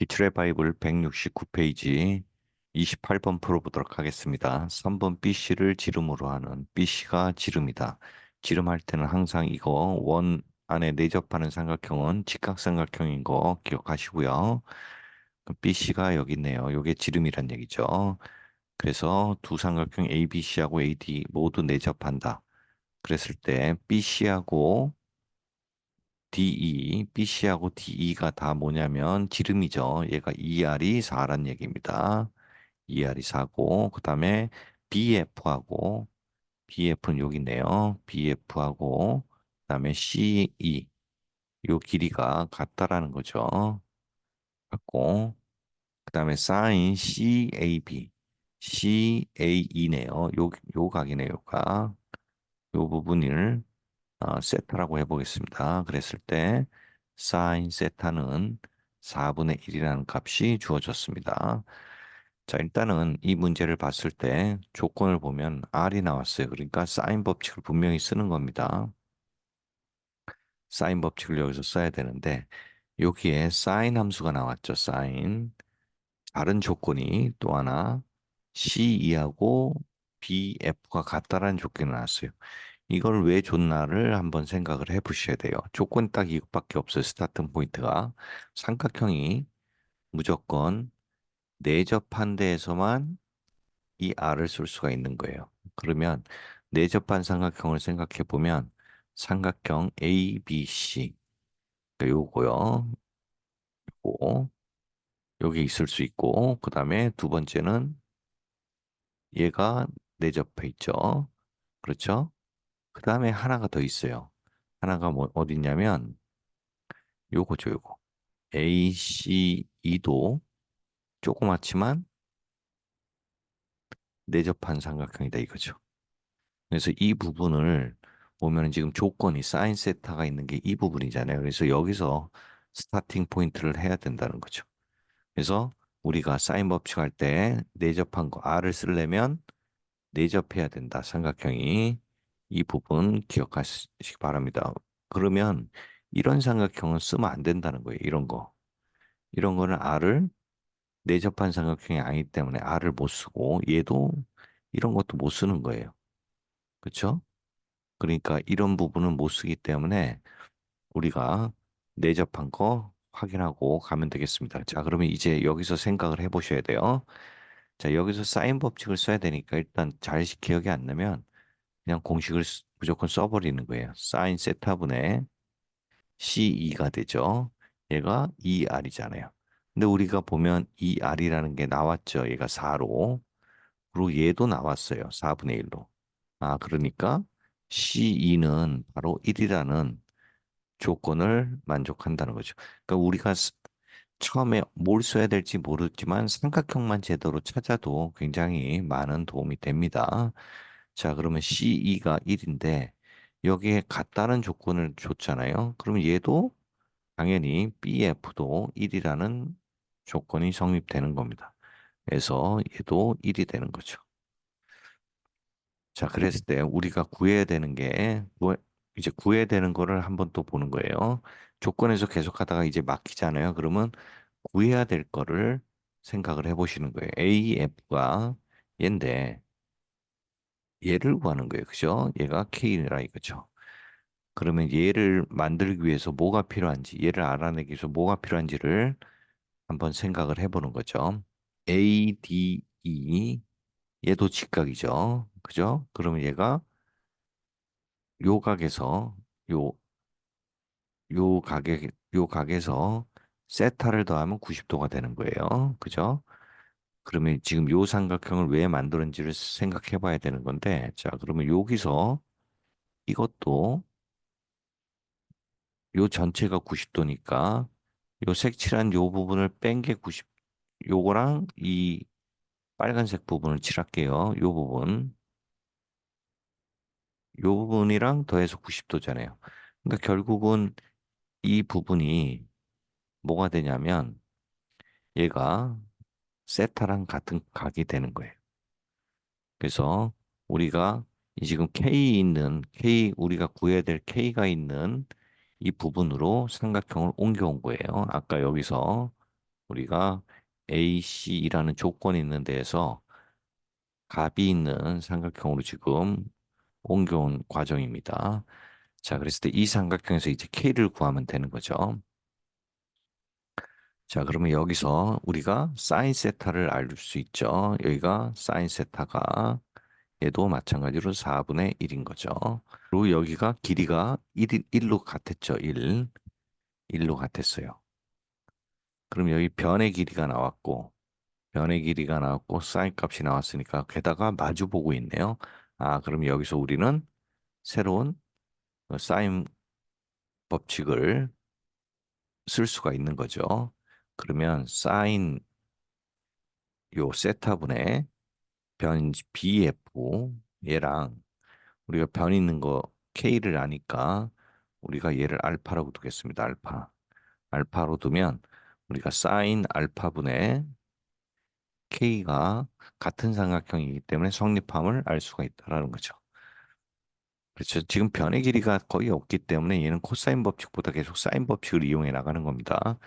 기출의 바이블 169페이지 28번 풀어보도록 하겠습니다. 3번 BC를 지름으로 하는 BC가 지름이다. 지름할 때는 항상 이거 원 안에 내접하는 삼각형은 직각삼각형인 거 기억하시고요. BC가 여기 있네요. 이게 지름이란 얘기죠. 그래서 두 삼각형 ABC하고 AD 모두 내접한다. 그랬을 때 BC하고 DE, BC하고 DE가 다 뭐냐면 지름이죠. 얘가 ER이 4란 얘기입니다. ER이 4고, 그 다음에 BF하고, BF는 여기 있네요. BF하고, 그 다음에 CE, 요 길이가 같다라는 거죠. 같고, 그 다음에 sin CAB, CAE네요. 요, 요 각이네요, 요 각. 요 부분을 어, 세타라고 해보겠습니다. 그랬을 때 sin 세타는 4분의 1이라는 값이 주어졌습니다. 자, 일단은 이 문제를 봤을 때 조건을 보면 R이 나왔어요. 그러니까 sin 법칙을 분명히 쓰는 겁니다. sin 법칙을 여기서 써야 되는데 여기에 sin 함수가 나왔죠. sin. 다른 조건이 또 하나 C2하고 BF가 같다라는 조건이 나왔어요. 이걸 왜 줬나를 한번 생각을 해 보셔야 돼요. 조건 딱 이것밖에 없어요. 스타트 포인트가. 삼각형이 무조건 내접한 데에서만 이 R을 쓸 수가 있는 거예요. 그러면 내접한 삼각형을 생각해 보면 삼각형 ABC 그러니까 요거요. 요거 여기 있을 수 있고 그 다음에 두 번째는 얘가 내접해 있죠. 그렇죠? 그 다음에 하나가 더 있어요. 하나가 뭐 어디 있냐면 요거죠, 요거. ACE도 조그맣지만 내접한 삼각형이다 이거죠. 그래서 이 부분을 보면 지금 조건이 사인 세타가 있는 게 이 부분이잖아요. 그래서 여기서 스타팅 포인트를 해야 된다는 거죠. 그래서 우리가 사인 법칙 할 때 내접한 거 R을 쓰려면 내접해야 된다. 삼각형이 이 부분 기억하시기 바랍니다. 그러면 이런 삼각형은 쓰면 안 된다는 거예요. 이런 거. 이런 거는 R을 내접한 삼각형이 아니기 때문에 R을 못 쓰고 얘도 이런 것도 못 쓰는 거예요. 그렇죠? 그러니까 이런 부분은 못 쓰기 때문에 우리가 내접한 거 확인하고 가면 되겠습니다. 자, 그러면 이제 여기서 생각을 해 보셔야 돼요. 자, 여기서 사인 법칙을 써야 되니까 일단 잘 기억이 안 나면 그냥 공식을 쓰- 무조건 써버리는 거예요. 사인 세타분의 C2가 되죠. 얘가 2R이잖아요. 근데 우리가 보면 2R이라는 게 나왔죠. 얘가 4로. 그리고 얘도 나왔어요. 4분의 1로. 아, 그러니까 C2는 바로 1이라는 조건을 만족한다는 거죠. 그러니까 우리가 스- 처음에 뭘 써야 될지 모르지만 삼각형만 제대로 찾아도 굉장히 많은 도움이 됩니다. 자, 그러면 C2가 1인데 여기에 같다는 조건을 줬잖아요. 그러면 얘도 당연히 BF도 1이라는 조건이 성립되는 겁니다. 그래서 얘도 1이 되는 거죠. 자, 그랬을 때 우리가 구해야 되는 게 뭐, 이제 구해야 되는 거를 한번 또 보는 거예요. 조건에서 계속 하다가 이제 막히잖아요. 그러면 구해야 될 거를 생각을 해 보시는 거예요. AF가 얘인데 얘를 구하는 거예요. 그죠? 얘가 K라 이거죠. 그러면 얘를 만들기 위해서 뭐가 필요한지, 얘를 알아내기 위해서 뭐가 필요한지를 한번 생각을 해보는 거죠. ADE, 얘도 직각이죠. 그죠? 그러면 얘가 요 각에서, 요, 요 각에, 요 각에서 세타를 더하면 90도가 되는 거예요. 그죠? 그러면 지금 요 삼각형을 왜 만들었는지를 생각해 봐야 되는 건데, 자, 그러면 여기서 이것도 요 전체가 90도니까 요 색칠한 요 부분을 뺀 게 90, 요거랑 이 빨간색 부분을 칠할게요. 요 부분. 요 부분이랑 더해서 90도잖아요. 그러니까 결국은 이 부분이 뭐가 되냐면 얘가 세타랑 같은 각이 되는 거예요. 그래서 우리가 이 지금 K 있는 K 우리가 구해야 될 K가 있는 이 부분으로 삼각형을 옮겨온 거예요. 아까 여기서 우리가 AC라는 조건이 있는 데에서 값이 있는 삼각형으로 지금 옮겨온 과정입니다. 자, 그랬을 때 이 삼각형에서 이제 K를 구하면 되는 거죠. 자, 그러면 여기서 우리가 사인 세타를 알 수 있죠. 여기가 사인 세타가 얘도 마찬가지로 4분의 1인 거죠. 그리고 여기가 길이가 1, 1로 같았죠. 1. 1로 같았어요. 그럼 여기 변의 길이가 나왔고 변의 길이가 나왔고 사인 값이 나왔으니까 게다가 마주 보고 있네요. 아, 그럼 여기서 우리는 새로운 사인 법칙을 쓸 수가 있는 거죠. 그러면 사인 요 세타분의 변 BF 얘랑 우리가 변 있는 거 K를 아니까 우리가 얘를 알파라고 두겠습니다. 알파. 알파로 두면 우리가 사인 알파분의 K가 같은 삼각형이기 때문에 성립함을 알 수가 있다라는 거죠. 그렇죠. 지금 변의 길이가 거의 없기 때문에 얘는 코사인 법칙보다 계속 사인 법칙을 이용해 나가는 겁니다.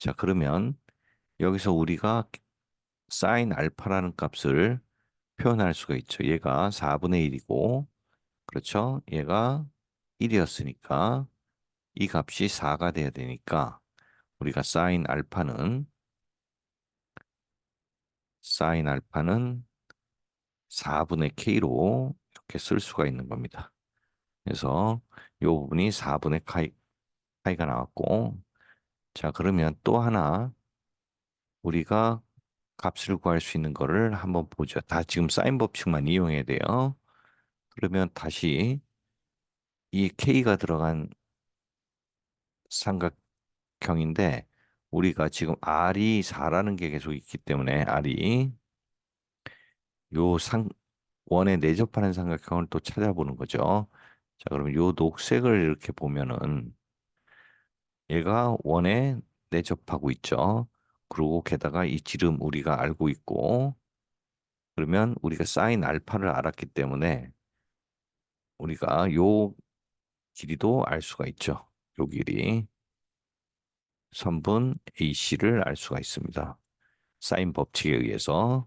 자, 그러면 여기서 우리가 사인 알파라는 값을 표현할 수가 있죠. 얘가 4분의 1이고, 그렇죠? 얘가 1이었으니까 이 값이 4가 돼야 되니까 우리가 사인 알파는 사인 알파는 4분의 K로 이렇게 쓸 수가 있는 겁니다. 그래서 이 부분이 4분의 카이, 카이가 나왔고 자 그러면 또 하나 우리가 값을 구할 수 있는 거를 한번 보죠. 다 지금 사인 법칙만 이용해야 돼요. 그러면 다시 이 K가 들어간 삼각형인데 우리가 지금 R이 4라는 게 계속 있기 때문에 R이 요 상, 원에 내접하는 삼각형을 또 찾아보는 거죠. 자, 그러면 요 녹색을 이렇게 보면은 얘가 원에 내접하고 있죠. 그리고 게다가 이 지름 우리가 알고 있고 그러면 우리가 사인 알파를 알았기 때문에 우리가 요 길이도 알 수가 있죠. 요 길이 선분 AC를 알 수가 있습니다. 사인 법칙에 의해서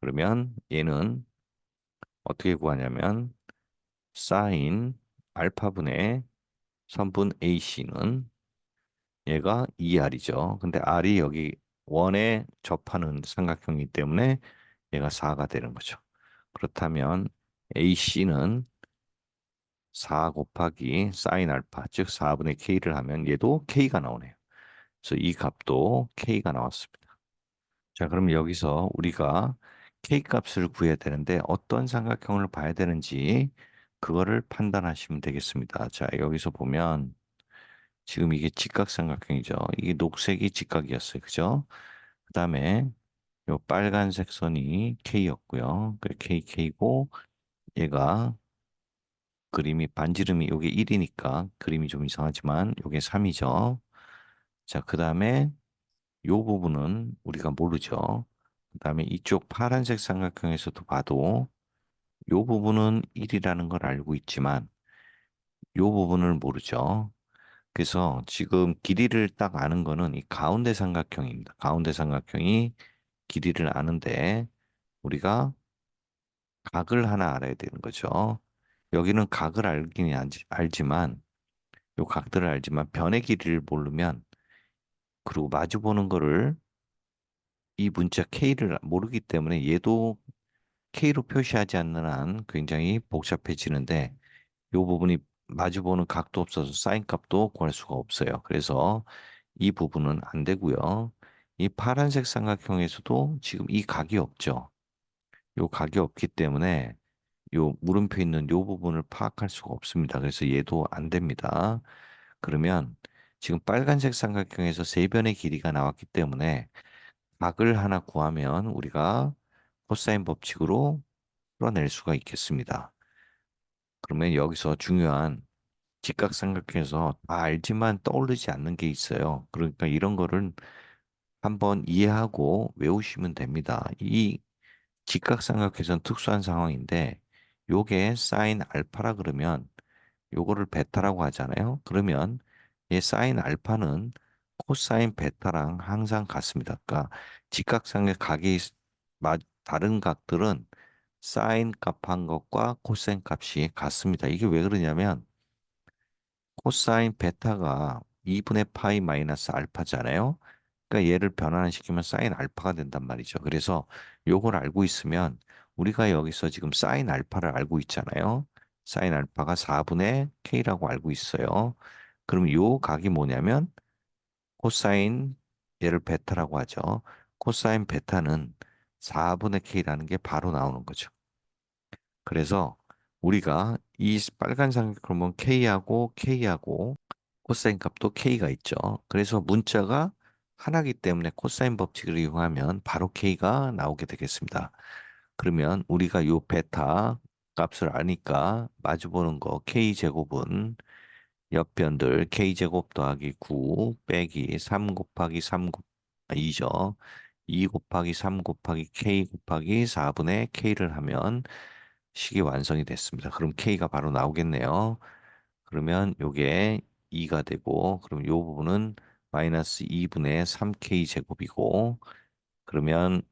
그러면 얘는 어떻게 구하냐면 사인 알파분의 선분 AC는 얘가 2R이죠. 근데 R이 여기 원에 접하는 삼각형이기 때문에 얘가 4가 되는 거죠. 그렇다면 AC는 4 곱하기 사인 알파, 즉 4분의 K를 하면 얘도 K가 나오네요. 그래서 이 값도 K가 나왔습니다. 자, 그럼 여기서 우리가 K 값을 구해야 되는데 어떤 삼각형을 봐야 되는지 그거를 판단하시면 되겠습니다. 자, 여기서 보면 지금 이게 직각삼각형이죠. 이게 녹색이 직각이었어요. 그죠? 그 다음에 요 빨간색 선이 K였고요. 그 K, K고 얘가 그림이 반지름이 요게 1이니까 그림이 좀 이상하지만 요게 3이죠. 자, 그 다음에 요 부분은 우리가 모르죠. 그 다음에 이쪽 파란색 삼각형에서도 봐도 요 부분은 1이라는 걸 알고 있지만 요 부분을 모르죠. 그래서 지금 길이를 딱 아는 거는 이 가운데 삼각형입니다. 가운데 삼각형이 길이를 아는데 우리가 각을 하나 알아야 되는 거죠. 여기는 각을 알긴 알지, 알지만 요 각들을 알지만 변의 길이를 모르면 그리고 마주 보는 거를 이 문자 K를 모르기 때문에 얘도 K로 표시하지 않는 한 굉장히 복잡해지는데 이 부분이 마주보는 각도 없어서 사인 값도 구할 수가 없어요. 그래서 이 부분은 안 되고요. 이 파란색 삼각형에서도 지금 이 각이 없죠. 이 각이 없기 때문에 요 물음표 있는 요 부분을 파악할 수가 없습니다. 그래서 얘도 안 됩니다. 그러면 지금 빨간색 삼각형에서 세 변의 길이가 나왔기 때문에 각을 하나 구하면 우리가 코사인 법칙으로 풀어낼 수가 있겠습니다. 그러면 여기서 중요한 직각삼각형에서 다 알지만 떠오르지 않는 게 있어요. 그러니까 이런 거를 한번 이해하고 외우시면 됩니다. 이 직각삼각형에서는 특수한 상황인데 요게 사인 알파라 그러면 요거를 베타라고 하잖아요. 그러면 얘 사인 알파는 코사인 베타랑 항상 같습니다. 그러니까 직각상의 각이 다른 각들은 사인 값한 것과 코사인 값이 같습니다. 이게 왜 그러냐면 코사인 베타가 2분의 파이 마이너스 알파잖아요. 그러니까 얘를 변환시키면 사인 알파가 된단 말이죠. 그래서 요걸 알고 있으면 우리가 여기서 지금 사인 알파를 알고 있잖아요. 사인 알파가 4분의 K라고 알고 있어요. 그럼 요 각이 뭐냐면 코사인 얘를 베타라고 하죠. 코사인 베타는 4분의 K라는 게 바로 나오는 거죠. 그래서 우리가 이 빨간 삼각형은 K하고 K하고 코사인 값도 K가 있죠. 그래서 문자가 하나기 때문에 코사인 법칙을 이용하면 바로 K가 나오게 되겠습니다. 그러면 우리가 요 베타 값을 아니까 마주보는 거 K제곱은 옆변들 K제곱 더하기 9 빼기 3 곱하기 3 곱, 아, 2죠. 2 곱하기 3 곱하기 K 곱하기 4분의 K를 하면 식이 완성이 됐습니다. 그럼 K가 바로 나오겠네요. 그러면 요게 2가 되고 그럼 요 부분은 마이너스 2분의 3K 제곱이고 그러면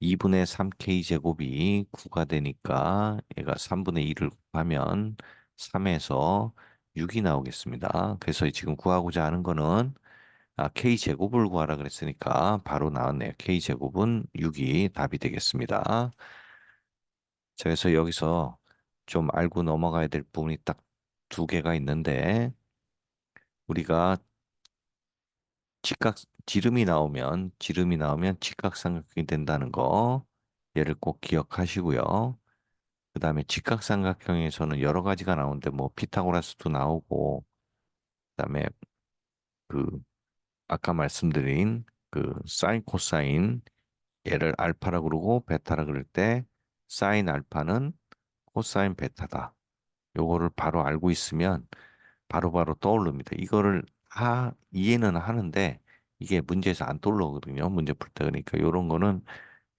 2분의 3K 제곱이 9가 되니까 얘가 3분의 2를 곱하면 3에서 6이 나오겠습니다. 그래서 지금 구하고자 하는 거는 아, K 제곱을 구하라 그랬으니까 바로 나왔네요. K 제곱은 6이 답이 되겠습니다. 자, 그래서 여기서 좀 알고 넘어가야 될 부분이 딱 두 개가 있는데 우리가 직각 지름이 나오면 지름이 나오면 직각삼각형이 된다는 거 얘를 꼭 기억하시고요. 그 다음에 직각삼각형에서는 여러 가지가 나오는데 뭐 피타고라스도 나오고 그 다음에 그 아까 말씀드린 그 사인 코사인 얘를 알파라 그러고 베타라 그럴 때 사인 알파는 코사인 베타다. 요거를 바로 알고 있으면 바로바로 떠오릅니다. 이거를 다 이해는 하는데 이게 문제에서 안 떠오르거든요. 문제 풀 때. 그러니까 요런 거는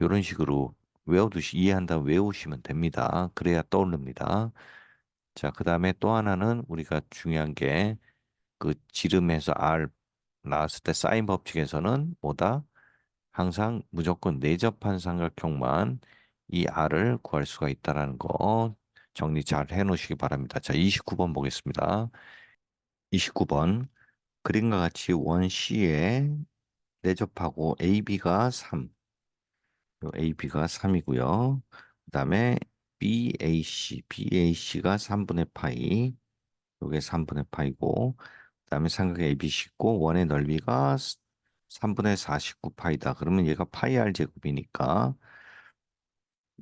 요런 식으로 외워두시, 이해한다 외우시면 됩니다. 그래야 떠오릅니다. 자, 그 다음에 또 하나는 우리가 중요한 게 그 지름에서 R 나왔을 때 사인 법칙에서는 뭐다? 항상 무조건 내접한 삼각형만 이 R을 구할 수가 있다라는 거 정리 잘 해놓으시기 바랍니다. 자, 29번 보겠습니다. 29번 그림과 같이 원 C에 내접하고 AB가 3, 요 AB가 3이고요. 그 다음에 BAC, BAC가 3분의 파이, 요게 3분의 파이고, 그 다음에 삼각 ABC 있고 원의 넓이가 3분의 49 파이다. 그러면 얘가 파이 R 제곱이니까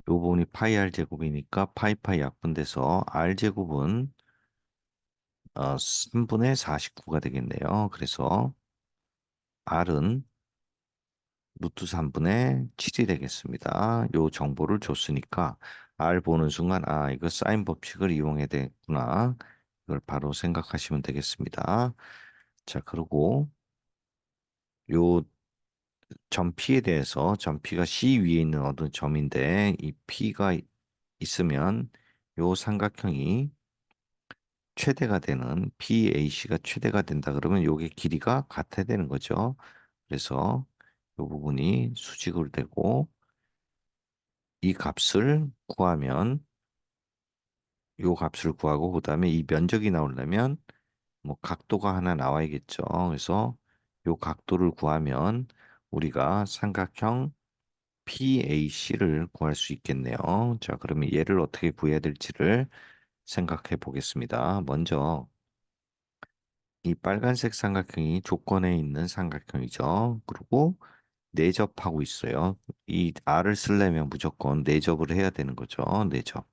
요 부분이 파이 R 제곱이니까 파이 파이 약분돼서 R 제곱은 어, 3분의 49가 되겠네요. 그래서 R은 루트 3분의 7이 되겠습니다. 요 정보를 줬으니까 R 보는 순간 아 이거 사인 법칙을 이용해야 되구나. 이걸 바로 생각하시면 되겠습니다. 자 그리고 요점 P에 대해서 점 P가 C 위에 있는 어떤 점인데 이 P가 있으면 요 삼각형이 최대가 되는 PAC가 최대가 된다 그러면 요게 길이가 같아야 되는 거죠. 그래서 이 부분이 수직으로 되고 이 값을 구하면 이 값을 구하고 그 다음에 이 면적이 나오려면 뭐 각도가 하나 나와야겠죠. 그래서 이 각도를 구하면 우리가 삼각형 PAC를 구할 수 있겠네요. 자, 그러면 얘를 어떻게 구해야 될지를 생각해 보겠습니다. 먼저 이 빨간색 삼각형이 조건에 있는 삼각형이죠. 그리고 내접하고 있어요. 이 R을 쓰려면 무조건 내접을 해야 되는 거죠. 내접.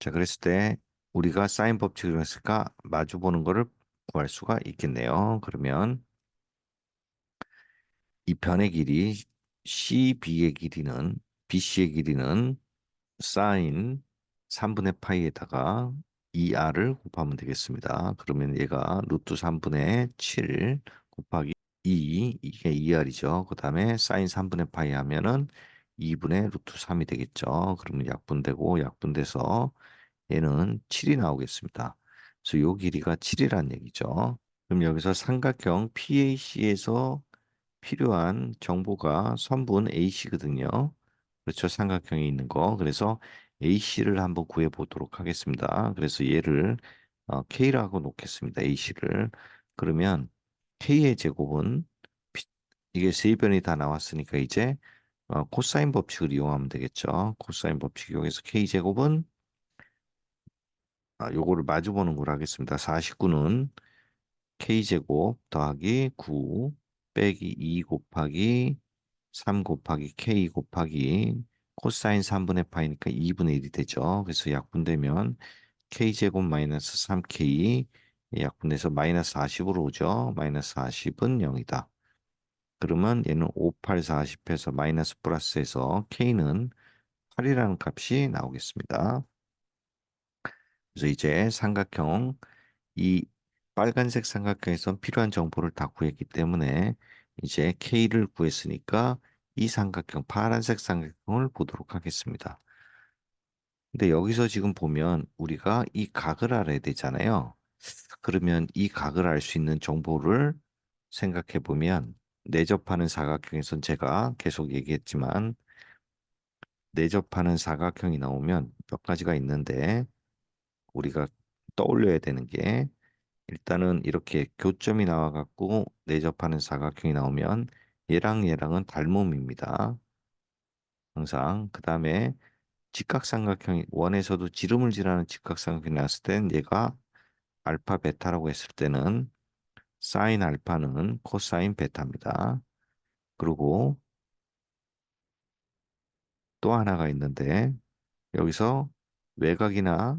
자, 그랬을 때 우리가 사인 법칙을 했을까 마주 보는 거를 구할 수가 있겠네요. 그러면 이 변의 길이 CB의 길이는 BC의 길이는 사인 3분의 파이에다가 2R을 곱하면 되겠습니다. 그러면 얘가 루트 3분의 7 곱하기 2 이게 2R이죠. 그 다음에 사인 3분의 파이 하면은 2분의 루트 3이 되겠죠. 그러면 약분되고 약분돼서 얘는 7이 나오겠습니다. 그래서 요 길이가 7이란 얘기죠. 그럼 여기서 삼각형 PAC에서 필요한 정보가 선분 AC거든요. 그렇죠. 삼각형이 있는 거. 그래서 AC를 한번 구해 보도록 하겠습니다. 그래서 얘를 어, K라고 놓겠습니다. AC를. 그러면 K의 제곱은 피- 이게 세 변이 다 나왔으니까 이제 어, 코사인 법칙을 이용하면 되겠죠. 코사인 법칙 이용해서 K 제곱은 아, 요거를 마주 보는 걸 하겠습니다. 49는 K제곱 더하기 9 빼기 2 곱하기 3 곱하기 K 곱하기 코사인 3분의 파이니까 2분의 1이 되죠. 그래서 약분되면 K제곱 마이너스 3K 약분돼서 마이너스 40으로 오죠. 마이너스 40은 0이다. 그러면 얘는 5, 8, 40해서 마이너스 플러스해서 K는 8이라는 값이 나오겠습니다. 그래서 이제 삼각형 이 빨간색 삼각형에선 필요한 정보를 다 구했기 때문에 이제 K를 구했으니까 이 삼각형 파란색 삼각형을 보도록 하겠습니다. 근데 여기서 지금 보면 우리가 이 각을 알아야 되잖아요. 그러면 이 각을 알 수 있는 정보를 생각해 보면 내접하는 사각형에선 제가 계속 얘기했지만 내접하는 사각형이 나오면 몇 가지가 있는데 우리가 떠올려야 되는 게 일단은 이렇게 교점이 나와갖고 내접하는 사각형이 나오면 얘랑 얘랑은 닮음입니다. 항상 그 다음에 직각삼각형이 원에서도 지름을 지나는 직각삼각형이 나왔을 땐 얘가 알파 베타라고 했을 때는 사인 알파는 코사인 베타입니다. 그리고 또 하나가 있는데 여기서 외곽이나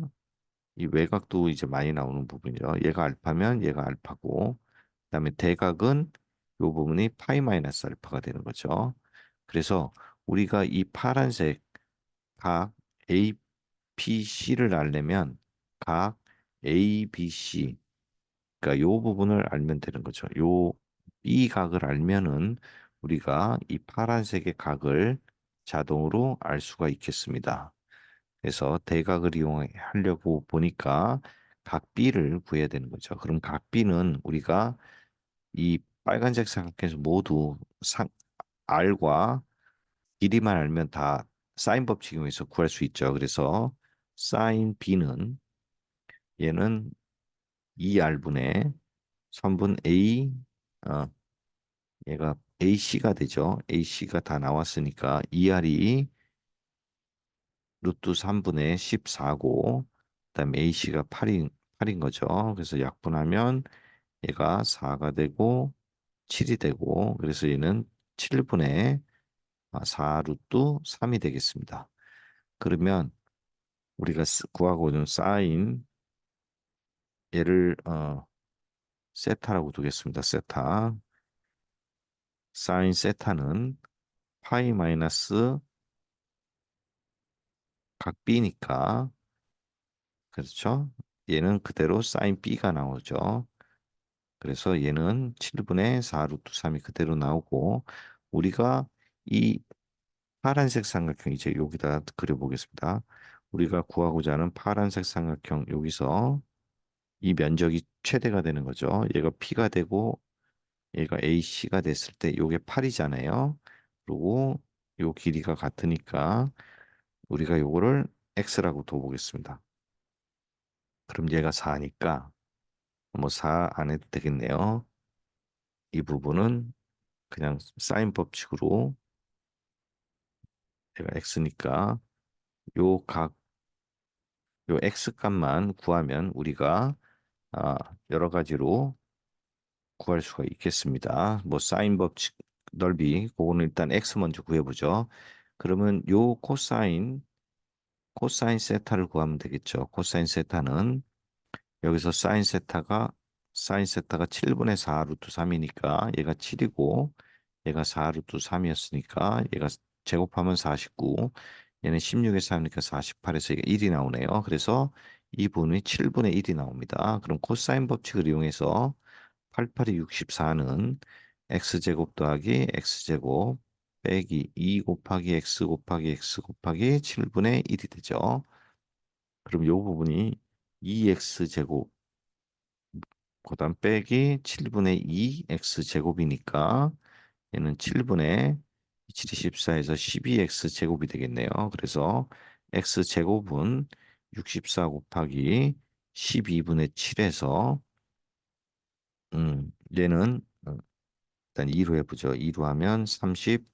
이 외곽도 이제 많이 나오는 부분이죠. 얘가 알파면 얘가 알파고 그 다음에 대각은 이 부분이 파이 마이너스 알파가 되는 거죠. 그래서 우리가 이 파란색 각 APC를 알려면 각 ABC 그러니까 요 부분을 알면 되는 거죠. 요 B 각을 알면은 우리가 이 파란색의 각을 자동으로 알 수가 있겠습니다. 그래서 대각을 이용하려고 보니까 각 B를 구해야 되는 거죠. 그럼 각 B는 우리가 이 빨간색 삼각형에서 모두 상, R과 길이만 알면 다 사인 법칙 이용해서 구할 수 있죠. 그래서 사인 B는 얘는 2R분의 선분 A 어, 얘가 AC가 되죠. AC가 다 나왔으니까 2R이 루트 3분의 14고 그다음에 AC가 8인 8인 거죠. 그래서 약분하면 얘가 4가 되고 7이 되고 그래서 얘는 7분의 4 루트 3이 되겠습니다. 그러면 우리가 구하고 있는 사인 얘를 어, 세타라고 두겠습니다. 세타 사인 세타는 파이 마이너스 각 B니까 그렇죠? 얘는 그대로 사인 B가 나오죠. 그래서 얘는 7분의 4 루트 3이 그대로 나오고 우리가 이 파란색 삼각형 이제 여기다 그려보겠습니다. 우리가 구하고자 하는 파란색 삼각형 여기서 이 면적이 최대가 되는 거죠. 얘가 P가 되고 얘가 AC가 됐을 때 요게 8이잖아요. 그리고 요 길이가 같으니까 우리가 요거를 X라고 둬보겠습니다. 그럼 얘가 4니까 뭐 4 안 해도 되겠네요. 이 부분은 그냥 사인 법칙으로 얘가 x니까 요 각, 요 x 값만 구하면 우리가 아, 여러 가지로 구할 수가 있겠습니다. 뭐 사인 법칙 넓이 그거는 일단 x 먼저 구해보죠. 그러면 요 코사인 코사인 세타를 구하면 되겠죠. 코사인 세타는 여기서 사인 세타가 사인 세타가 7분의 4 루트 3이니까 얘가 7이고 얘가 4 루트 3이었으니까 얘가 제곱하면 49 얘는 16에 3이니까 48에서 이게 1이 나오네요. 그래서 이 부분이 7분의 1이 나옵니다. 그럼 코사인 법칙을 이용해서 88이 64는 x제곱 더하기 x제곱 빼기 2 곱하기 x 곱하기 x 곱하기 7분의 1이 되죠. 그럼 이 부분이 2x제곱 그 다음 빼기 7분의 2 x 제곱이니까 얘는 7분의 7이 14에서 12x 제곱이 되겠네요. 그래서 x 제곱은 64 곱하기 12분의 7에서 음, 얘는 어, 일단 2로 해보죠. 2로 하면 30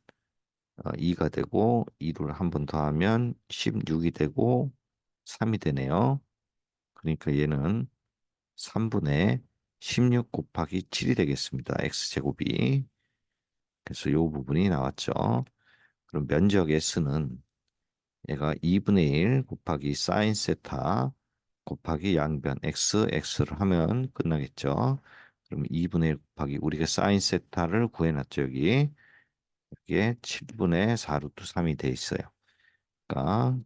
어, 2가 되고 2를 한 번 더 하면 16이 되고 3이 되네요. 그러니까 얘는 3분의 16 곱하기 7이 되겠습니다. x제곱이. 그래서 이 부분이 나왔죠. 그럼 면적 S는 얘가 2분의 1 곱하기 사인 세타 곱하기 양변 x, x를 하면 끝나겠죠. 그럼 2분의 1 곱하기 우리가 사인 세타를 구해놨죠. 여기. 여기에 7분의 4 루트 3이 돼 있어요. 그러니까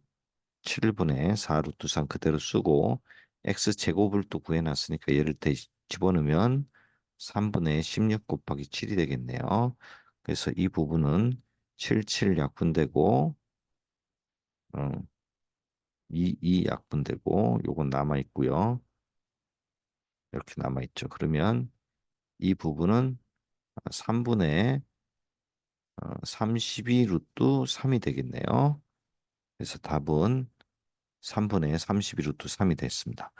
7분의 4 루트 3 그대로 쓰고 x 제곱을 또 구해놨으니까 얘를 대 집어넣으면 3분의 16 곱하기 7이 되겠네요. 그래서 이 부분은 77 약분되고 어, 2, 2 약분되고 요건 남아 있고요. 이렇게 남아 있죠. 그러면 이 부분은 3분의 32 루트 3이 되겠네요. 그래서 답은 3분의 32 루트 3이 됐습니다.